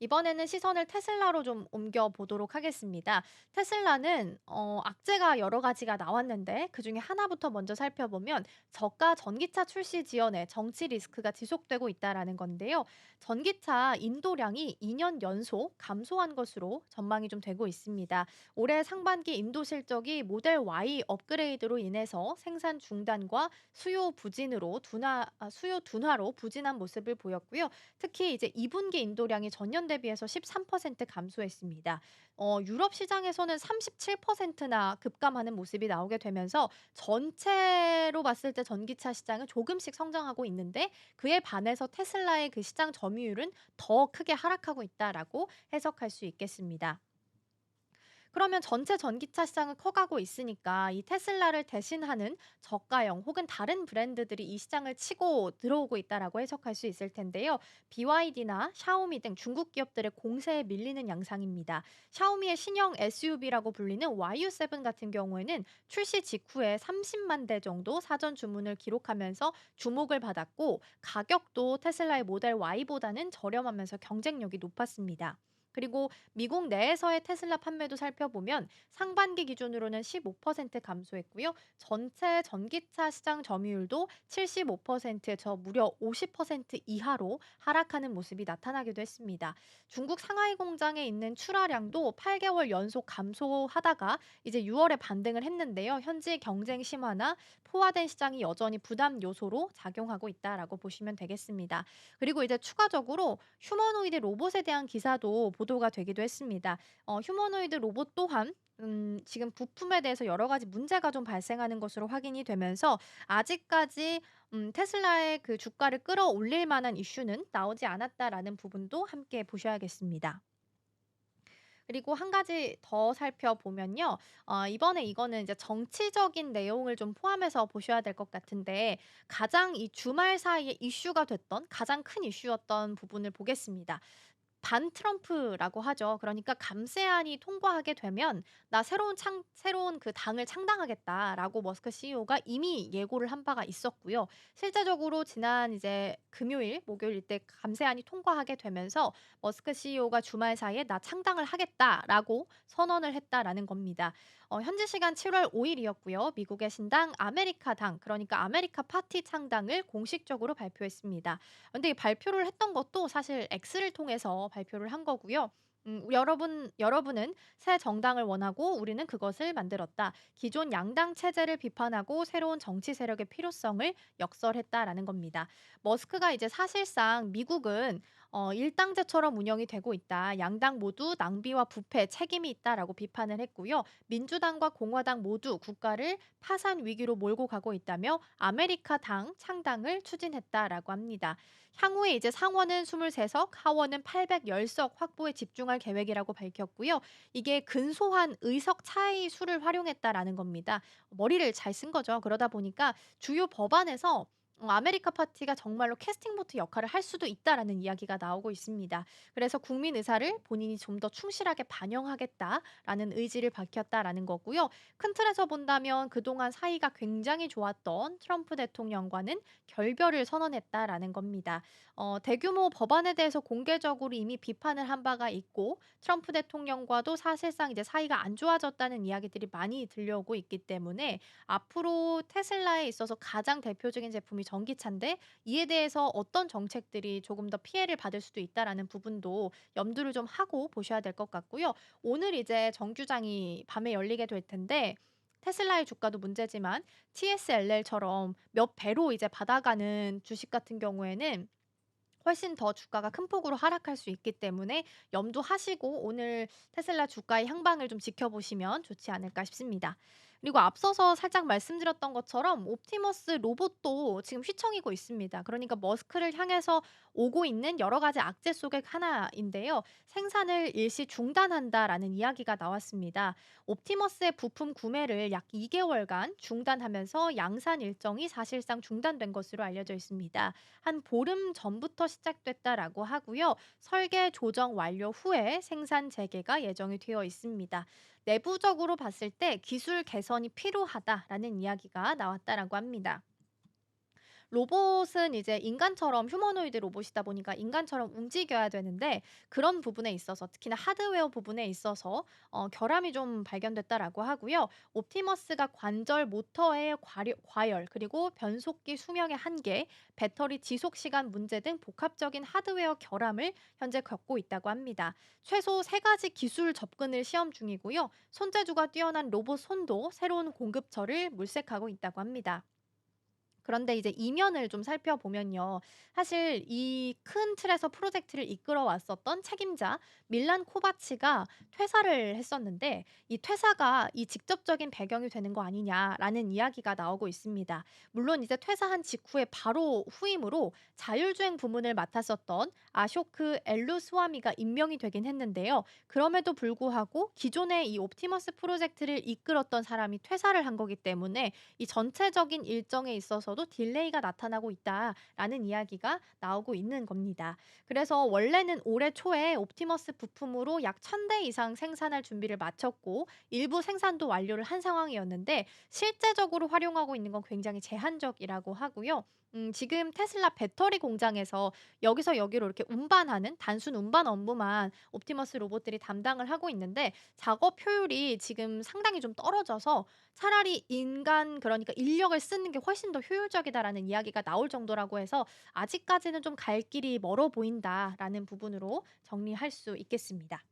이번에는 시선을 테슬라로 좀 옮겨 보도록 하겠습니다. 테슬라는 어, 악재가 여러 가지가 나왔는데 그 중에 하나부터 먼저 살펴보면 저가 전기차 출시 지연에 정치 리스크가 지속되고 있다라는 건데요. 전기차 인도량이 2년 연속 감소한 것으로 전망이 좀 되고 있습니다. 올해 상반기 인도 실적이 모델 Y 업그레이드로 인해서 생산 중단과 수요 부진으로 둔화 아, 수요 둔화로 부진한 모습을 보였고요. 특히 이제 2분기 인도량이 전년 대비해서 13% 감소했습니다. 어, 유럽 시장에서는 37%나 급감하는 모습이 나오게 되면서 전체로 봤을 때 전기차 시장은 조금씩 성장하고 있는데 그에 반해서 테슬라의 그 시장 점유율은 더 크게 하락하고 있다라고 해석할 수 있겠습니다. 그러면 전체 전기차 시장은 커가고 있으니까 이 테슬라를 대신하는 저가형 혹은 다른 브랜드들이 이 시장을 치고 들어오고 있다라고 해석할 수 있을 텐데요. BYD나 샤오미 등 중국 기업들의 공세에 밀리는 양상입니다. 샤오미의 신형 SUV라고 불리는 YU7 같은 경우에는 출시 직후에 30만 대 정도 사전 주문을 기록하면서 주목을 받았고 가격도 테슬라의 모델 Y보다는 저렴하면서 경쟁력이 높았습니다. 그리고 미국 내에서의 테슬라 판매도 살펴보면 상반기 기준으로는 15% 감소했고요. 전체 전기차 시장 점유율도 75%에서 무려 50% 이하로 하락하는 모습이 나타나기도 했습니다. 중국 상하이 공장에 있는 출하량도 8개월 연속 감소하다가 이제 6월에 반등을 했는데요. 현재 경쟁 심화나 포화된 시장이 여전히 부담 요소로 작용하고 있다라고 보시면 되겠습니다. 그리고 이제 추가적으로 휴머노이드 로봇에 대한 기사도 보도가 되기도 했습니다. 어, 휴머노이드 로봇 또한 음, 지금 부품에 대해서 여러 가지 문제가 좀 발생하는 것으로 확인이 되면서 아직까지 음, 테슬라의 그 주가를 끌어올릴 만한 이슈는 나오지 않았다라는 부분도 함께 보셔야겠습니다. 그리고 한 가지 더 살펴보면요. 어, 이번에 이거는 이제 정치적인 내용을 좀 포함해서 보셔야 될 것 같은데 가장 이 주말 사이에 이슈가 됐던 가장 큰 이슈였던 부분을 보겠습니다. 반 트럼프라고 하죠. 그러니까 감세안이 통과하게 되면 "나 새로운 창 새로운 그 당을 창당하겠다."라고 머스크 CEO가 이미 예고를 한 바가 있었고요. 실제적으로 지난 이제 금요일, 목요일 이때 감세안이 통과하게 되면서 머스크 CEO가 주말 사이에 "나 창당을 하겠다."라고 선언을 했다라는 겁니다. 어 현지 시간 7월 5 일이었고요. 미국의 신당 아메리카당 그러니까 아메리카 파티 창당을 공식적으로 발표했습니다. 이 발표를 했던 것도 사실 X를 통해서 발표를 한 거고요. 음, 여러분, 여러분은 새 정당을 원하고 우리는 그것을 만들었다. 기존 양당 체제를 비판하고 새로운 정치 세력의 필요성을 역설했다라는 겁니다. 머스크가 이제 사실상 미국은 어, 일당제처럼 운영이 되고 있다. 양당 모두 낭비와 부패 책임이 있다라고 비판을 했고요. 민주당과 공화당 모두 국가를 파산 위기로 몰고 가고 있다며 아메리카 당 창당을 추진했다라고 합니다. 향후에 이제 상원은 23석, 하원은 810석 확보에 집중할 계획이라고 밝혔고요. 이게 근소한 의석 차이 수를 활용했다라는 겁니다. 머리를 잘 쓴 거죠. 그러다 보니까 주요 법안에서 어 아메리카 파티가 정말로 캐스팅 보트 역할을 할 수도 있다라는 이야기가 나오고 있습니다. 그래서 국민 의사를 본인이 좀 더 충실하게 반영하겠다라는 의지를 밝혔다라는 거고요. 큰 틀에서 본다면 그동안 사이가 굉장히 좋았던 트럼프 대통령과는 결별을 선언했다라는 겁니다. 어, 대규모 법안에 대해서 공개적으로 이미 비판을 한 바가 있고 트럼프 대통령과도 사실상 이제 사이가 안 좋아졌다는 이야기들이 많이 들려오고 있기 때문에 앞으로 테슬라에 있어서 가장 대표적인 제품이 전기차인데 이에 대해서 어떤 정책들이 조금 더 피해를 받을 수도 있다라는 부분도 염두를 좀 하고 보셔야 될 것 같고요. 오늘 이제 정규장이 밤에 열리게 될 텐데 테슬라의 주가도 문제지만 TSLL처럼 몇 배로 이제 받아가는 주식 같은 경우에는 훨씬 더 주가가 큰 폭으로 하락할 수 있기 때문에 염두하시고 오늘 테슬라 주가의 향방을 좀 지켜보시면 좋지 않을까 싶습니다. 그리고 앞서서 살짝 말씀드렸던 것처럼 옵티머스 로봇도 지금 휘청이고 있습니다. 그러니까 머스크를 향해서 오고 있는 여러 가지 악재 속의 하나인데요. 생산을 일시 중단한다라는 이야기가 나왔습니다. 옵티머스의 부품 구매를 약 2개월간 중단하면서 양산 일정이 사실상 중단된 것으로 알려져 있습니다. 한 보름 전부터 시작됐다라고 하고요. 설계 조정 완료 후에 생산 재개가 예정이 되어 있습니다. 내부적으로 봤을 때 기술 개선이 필요하다라는 이야기가 나왔다라고 합니다. 로봇은 이제 인간처럼 휴머노이드 로봇이다 보니까 인간처럼 움직여야 되는데 그런 부분에 있어서 특히나 하드웨어 부분에 있어서 어 결함이 좀 발견됐다라고 하고요. 옵티머스가 관절 모터의 과려 과열 그리고 변속기 수명의 한계, 배터리 지속 시간 문제 등 복합적인 하드웨어 결함을 현재 겪고 있다고 합니다. 최소 세 가지 기술 접근을 시험 중이고요. 손재주가 뛰어난 로봇 손도 새로운 공급처를 물색하고 있다고 합니다. 그런데 이제 이면을 좀 살펴보면요. 사실 이 큰 틀에서 프로젝트를 이끌어 왔었던 책임자 밀란 코바치가 퇴사를 했었는데 이 퇴사가 이 직접적인 배경이 되는 거 아니냐라는 이야기가 나오고 있습니다. 물론 이제 퇴사한 직후에 바로 후임으로 자율주행 부문을 맡았었던 아쇼크 엘루스와미가 임명이 되긴 했는데요. 그럼에도 불구하고 기존의 이 옵티머스 프로젝트를 이끌었던 사람이 퇴사를 한 거기 때문에 이 전체적인 일정에 있어서 도 딜레이가 나타나고 있다라는 이야기가 나오고 있는 겁니다. 그래서 원래는 올해 초에 옵티머스 부품으로 약 1000대 이상 생산할 준비를 마쳤고 일부 생산도 완료를 한 상황이었는데 실제적으로 활용하고 있는 건 굉장히 제한적이라고 하고요. 음, 지금 테슬라 배터리 공장에서 여기서 여기로 이렇게 운반하는 단순 운반 업무만 옵티머스 로봇들이 담당을 하고 있는데 작업 효율이 지금 상당히 좀 떨어져서 차라리 인간 그러니까 인력을 쓰는 게 훨씬 더 효율적이다라는 이야기가 나올 정도라고 해서 아직까지는 좀 갈 길이 멀어 보인다라는 부분으로 정리할 수 있겠습니다.